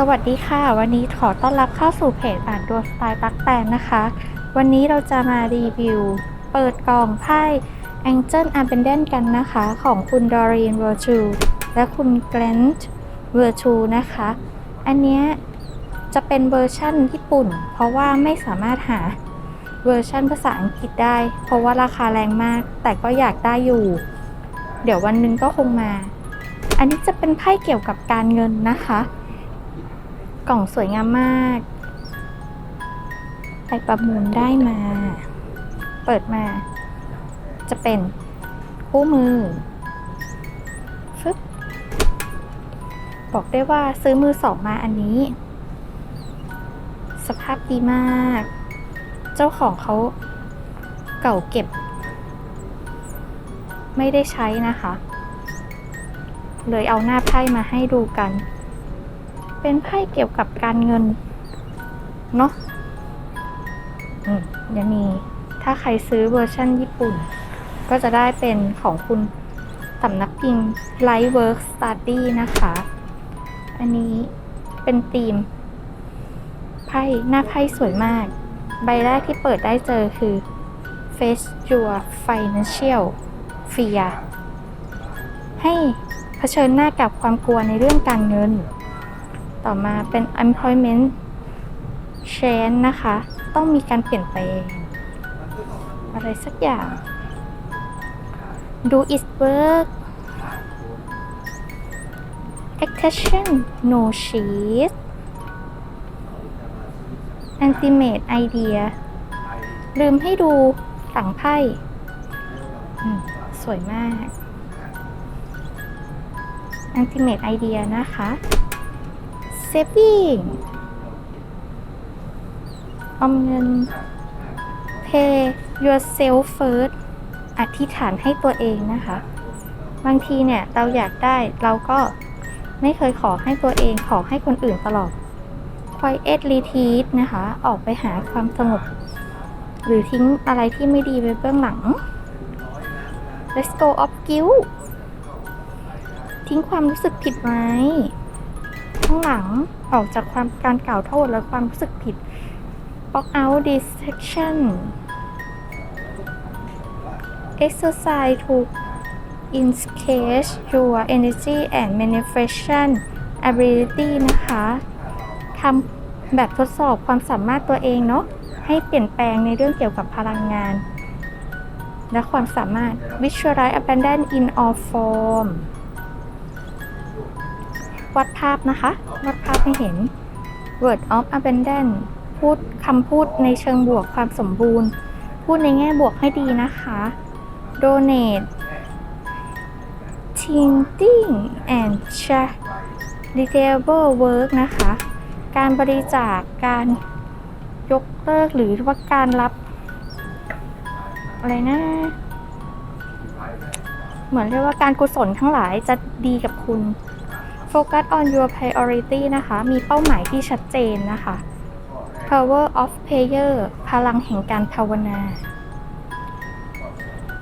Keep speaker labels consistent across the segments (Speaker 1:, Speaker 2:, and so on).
Speaker 1: สวัสดีค่ะ วันนี้ขอต้อนรับเข้าสู่เพจอ่านดวงสไตล์ตักแตนนะคะ วันนี้เราจะมารีวิว เปิดกล่องไพ่ Angel a b e n d e n กันนะคะ ของคุณ Dorian Virtue และคุณ Grant Virtue นะคะ อันเนี้ยจะเป็นเวอร์ชั่นญี่ปุ่น เพราะว่าไม่สามารถหาเวอร์ชั่นภาษาอังกฤษได้ เพราะว่าราคาแรงมาก แต่ก็อยากได้อยู่ เดี๋ยววันหนึงก็คงมา อันนี้จะเป็นไพ่เกี่ยวกับการเงินนะคะ กล่องสวยงามมากไปประมูลได้มา เปิดมา จะเป็นคู่มือฟึบบอกได้ว่าซื้อมือสองมาอันนี้ สภาพดีมาก เจ้าของเขาเก่าเก็บ ไม่ได้ใช้นะคะ เลยเอาหน้าไพ่มาให้ดูกัน เป็นไพ่เกี่ยวกับการเงิน เนาะอืมยังมีถ้าใครซื้อเวอร์ชั่นญี่ปุ่น ก็จะได้เป็นของคุณสำนักพิมพ์ Lightwork Study นะคะ อันนี้เป็นธีมไพ่หน้าไพ่สวยมาก ใบแรกที่เปิดได้เจอคือ Face Your Financial Fear ให้เผชิญหน้ากับความกลัวในเรื่องการเงิน ต่อมาเป็น employment change นะคะ ต้องมีการเปลี่ยนแปลง อะไรสักอย่าง do its work action no cheat ultimate idea ลืมให้ดูหลังไพ่สวยมาก ultimate idea นะคะ saving ออมเงิน pay yourself first อธิษฐานให้ตัวเองนะคะ บางทีเนี่ยเราอยากได้เราก็ไม่เคยขอให้ตัวเองขอให้คนอื่นตลอด quiet retreat นะคะ ออกไปหาความสงบ หรือทิ้งอะไรที่ไม่ดีไว้เบื้องหลัง let's go of guilt ทิ้งความรู้สึกผิดไว้ ข้างหลังออกจากความการกล่าวโทษและความรู้สึกผิด block out distraction exercise to engage your energy and manifestation ability นะคะทำแบบทดสอบความสามารถตัวเองเนาะให้เปลี่ยนแปลงในเรื่องเกี่ยวกับพลังงาน และความสามารถ visualize abundance in all form วัดภาพนะคะวัดภาพให้เห็น word of abundance พูดคำพูดในเชิงบวกความสมบูรณ์ พูดในแง่บวกให้ดีนะคะ donate tithing and charitable work นะคะ การบริจาคการยกเลิกหรือว่าการรับ อะไรนะ เหมือนเรียกว่าการกุศลทั้งหลายจะดีกับคุณ Focus on your priority นะคะ มีเป้าหมายที่ชัดเจนนะคะ Power of Prayer พลังแห่งการภาวนา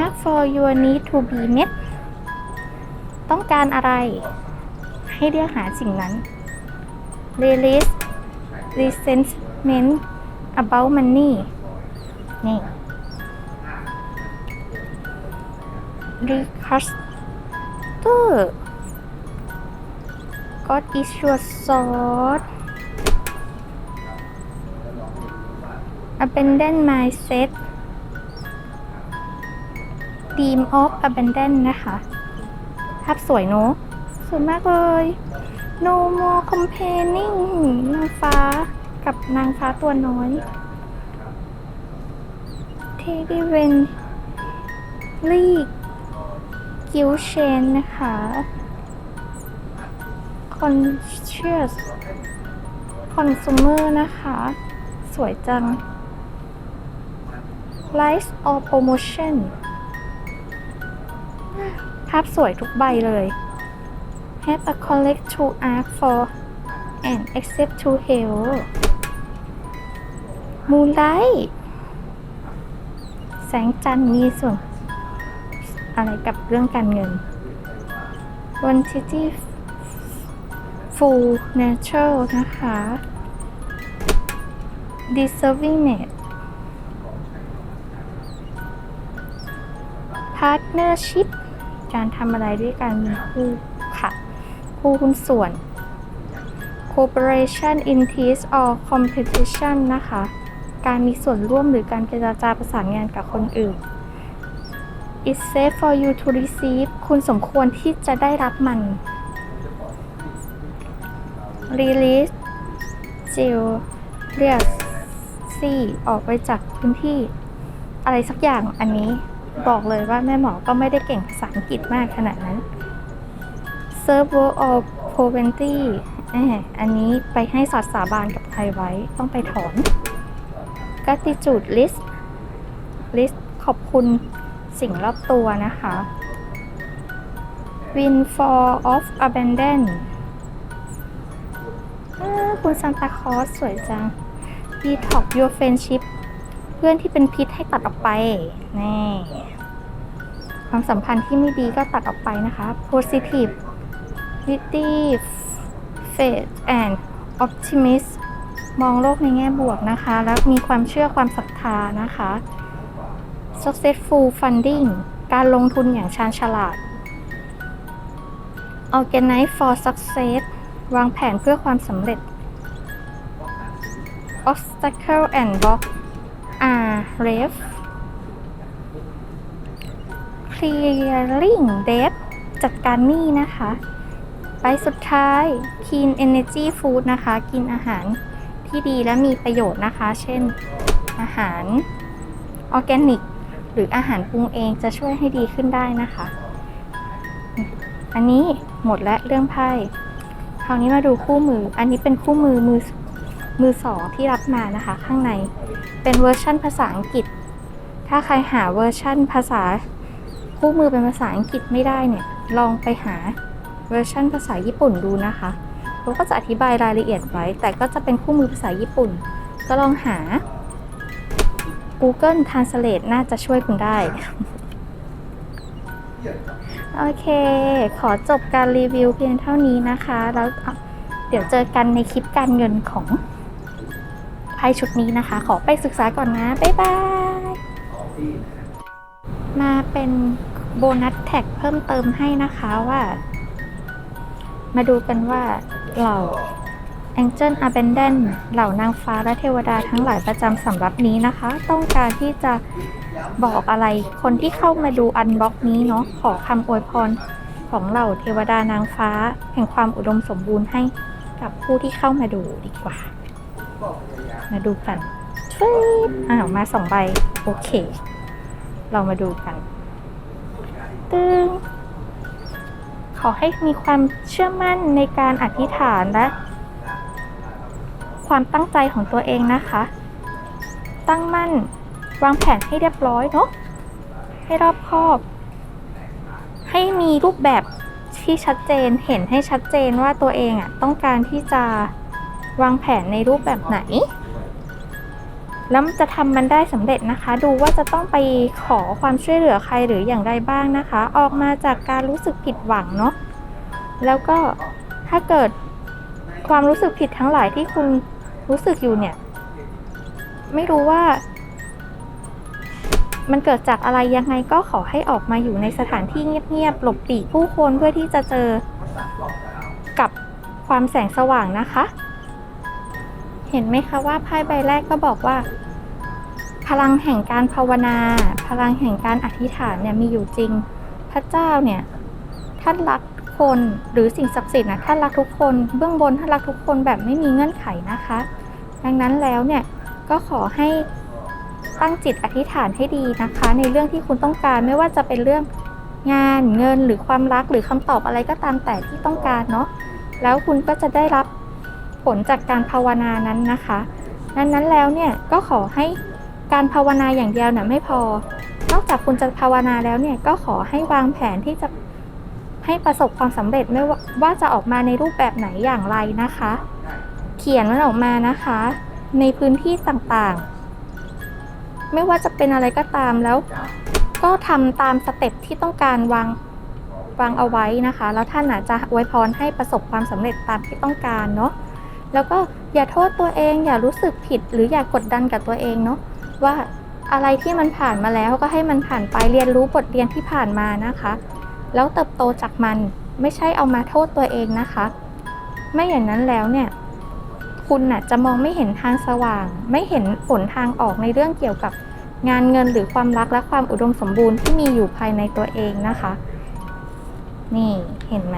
Speaker 1: Ask for your need to be met ต้องการอะไร ให้เรียกหาสิ่งนั้น Release resentment about money นี่ Requester God is your sword Abandon mindset Theme of Abandon นะคะ ภาพสวยเนอะสวยมากเลย No more complaining นางฟ้ากับนางฟ้าตัวน้อย Teddy Wen Lee Gill Chain นะคะ Conscious Consumer นะคะ สวยจัง Life or Promotion ภาพสวยทุกใบเลย Have a collect to ask for and accept to help Moonlight แสงจันทร์มีส่วนอะไรกับเรื่องการเงิน Quantity full natural นะคะ deserving net partnership การทำอะไรด้วยกันมีคู่ค่ะ คู่หุ้นส่วน cooperation in teams or competition นะคะ การมีส่วนร่วมหรือการเจรจาประสานงานกับคนอื่น It's safe for you to receive คุณสมควรที่จะได้รับมัน Release j e l r i a s ซี่ออกไปจากพื้นที่ อะไรสักอย่างอันนี้บอกเลยว่าแม่หมอก็ไม่ได้เก่งภาษาอังกฤษมากขนาดนั้น Serve word of p o v e n t y อันนี้ไปให้สัตว์สาบานกับใครไว้ต้องไปถอน Gratitude list list ขอบคุณสิ่งรอบตัวนะคะ Windfall of Abandon คุณซานตาคอสสวยจัง Detox your friendship เพื่อนที่เป็นพิษให้ตัดออกไปนี่ความสัมพันธ์ที่ไม่ดีก็ตัดออกไปนะคะ Positive Faith and Optimist มองโลกในแง่บวกนะคะ แล้วมีความเชื่อความศรัทธานะคะ Successful Funding การลงทุนอย่างชาญฉลาด Organize for Success วางแผนเพื่อความสำเร็จ Obstacle and Block are ref Clearing Debt จัดการหนี้นะคะ ไปสุดท้าย Clean Energy Food นะคะ กินอาหารที่ดีและมีประโยชน์นะคะ เช่น อาหารออร์แกนิก หรืออาหารปรุงเองจะช่วยให้ดีขึ้นได้นะคะ อันนี้หมดแล้วเรื่องไพ่คราวนี้มาดูคู่มือ อันนี้เป็นคู่มือมือ มือสองที่รับมานะคะ ข้างในเป็นเวอร์ชั่นภาษาอังกฤษ ถ้าใครหาเวอร์ชั่นภาษาคู่มือเป็นภาษาอังกฤษไม่ได้เนี่ย ลองไปหาเวอร์ชั่นภาษาญี่ปุ่นดูนะคะเขาก็จะอธิบายรายละเอียดไว้ แต่ก็จะเป็นคู่มือภาษาญี่ปุ่น ก็ลองหา Google Translate น่าจะช่วยคุณได้ โอเค ขอจบการรีวิวเพียงเท่านี้นะคะ แล้วเดี๋ยวเจอกันในคลิปการเงินของ ไพ่ชุดนี้นะคะ ขอไปศึกษาก่อนนะ บ๊ายบาย มาเป็นโบนัสแท็กเพิ่มเติมให้นะคะว่า มาดูกันว่าเหล่า Angel Abandon เหล่านางฟ้าและเทวดาทั้งหลายประจำสำรับนี้นะคะ ต้องการที่จะบอกอะไรคนที่เข้ามาดูอันบ็อกนี้เนาะขอคำอวยพรของเหล่าเทวดานางฟ้า แห่งความอุดมสมบูรณ์ให้กับผู้ที่เข้ามาดูดีกว่า มาดูกันฟิบอ้าวมาสองใบ โอเค เรามาดูกัน ตึงขอให้มีความเชื่อมั่นในการอธิษฐานและ ความตั้งใจของตัวเองนะคะ ตั้งมั่น วางแผนให้เรียบร้อยเนาะให้รอบคอบ ให้มีรูปแบบที่ชัดเจนเห็นให้ชัดเจนว่าตัวเองอะ่ะต้องการที่จะวางแผนในรูปแบบไหน แล้วจะทำมันได้สำเร็จนะคะ ดูว่าจะต้องไปขอความช่วยเหลือใครหรืออย่างไรบ้างนะคะ ออกมาจากการรู้สึกผิดหวังเนาะแล้วก็ถ้าเกิดความรู้สึกผิดทั้งหลายที่คุณรู้สึกอยู่เนี่ย ไม่รู้ว่า มันเกิดจากอะไรยังไงก็ขอให้ออกมาอยู่ในสถานที่เงียบๆหลบหลีกผู้คนเพื่อที่จะเจอกับความแสงสว่างนะคะ เห็นไหมคะว่าไพ่ใบแรกก็บอกว่า พลังแห่งการภาวนา พลังแห่งการอธิษฐานเนี่ยมีอยู่จริง พระเจ้าเนี่ยท่านรักคนหรือสิ่งศักดิ์สิทธิ์นะท่านรักทุกคนเบื้องบนท่านรักทุกคนแบบไม่มีเงื่อนไขนะคะ ดังนั้นแล้วเนี่ยก็ขอให้ตั้งจิตอธิษฐานให้ดีนะคะ ในเรื่องที่คุณต้องการไม่ว่าจะเป็นเรื่องงานเงินหรือความรักหรือคำตอบอะไรก็ตามแต่ที่ต้องการเนาะแล้วคุณก็จะได้รับ ผลจากการภาวนานั้นนะคะดังนั้นแล้วเนี่ยก็ขอให้การภาวนาอย่างเดียวเนี่ยไม่พอ นอกจากคุณจะภาวนาแล้วเนี่ยก็ขอให้วางแผนที่จะให้ประสบความสำเร็จไม่ว่าว่าจะออกมาในรูปแบบไหนอย่างไรนะคะ เขียนมันออกมานะคะ ในพื้นที่ต่างๆ ไม่ว่าจะเป็นอะไรก็ตามแล้ว ก็ทำตามสเต็ปที่ต้องการวางวางเอาไว้นะคะ แล้วท่านอาจจะอวยพรให้ประสบความสำเร็จตามที่ต้องการเนาะ แล้วก็อย่าโทษตัวเอง อย่ารู้สึกผิด หรืออย่ากดดันกับตัวเองเนาะว่าอะไรที่มันผ่านมาแล้วก็ให้มันผ่านไปเรียนรู้บทเรียนที่ผ่านมานะคะ แล้วเติบโตจากมันไม่ใช่เอามาโทษตัวเองนะคะ ไม่อย่างนั้นแล้วเนี่ยคุณน่ะจะมองไม่เห็นทางสว่าง ไม่เห็นผลทางออกในเรื่องเกี่ยวกับงานเงินหรือความรักและความอุดมสมบูรณ์ที่มีอยู่ภายในตัวเองนะคะ นี่เห็นไหม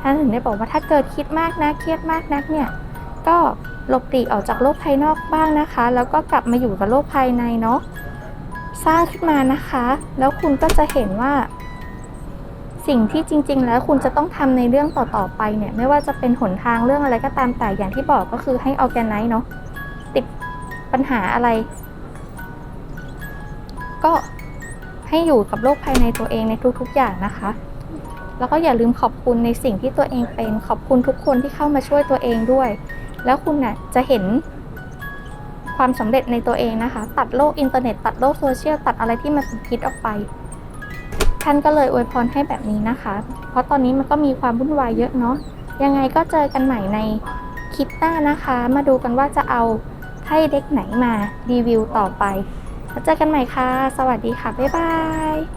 Speaker 1: ท่านถึงได้บอกว่าถ้าเกิดคิดมากนะเครียดมากนักเนี่ย ก็หลบหลีกออกจากโลกภายนอกบ้างนะคะ แล้วก็กลับมาอยู่กับโลกภายในเนาะสร้างขึ้นมานะคะ แล้วคุณก็จะเห็นว่า สิ่งที่จริง ๆ แล้วคุณจะต้องทำในเรื่องต่อๆไปเนี่ย ไม่ว่าจะเป็นหนทางเรื่องอะไรก็ตามแต่อย่างที่บอกก็คือให้ออแกไนซ์เนาะติดปัญหาอะไร ก็ให้อยู่กับโลกภายในตัวเองในทุกๆ อย่างนะคะแล้วก็อย่าลืมขอบคุณในสิ่งที่ตัวเองเป็น ขอบคุณทุกคนที่เข้ามาช่วยตัวเองด้วย แล้วคุณน่ะจะเห็นความสำเร็จในตัวเองนะคะ ตัดโลกอินเทอร์เน็ต ตัดโลกโซเชียล ตัดอะไรที่มันเป็นพิษออกไป ท่านก็เลยอวยพรให้แบบนี้นะคะ เพราะตอนนี้มันก็มีความวุ่นวายเยอะเนาะ ยังไงก็เจอกันใหม่ในคลิปหน้านะคะ มาดูกันว่าจะเอาไพ่เด็กไหนมารีวิวต่อไป แล้วเจอกันใหม่ค่ะ สวัสดีค่ะ บ๊ายบาย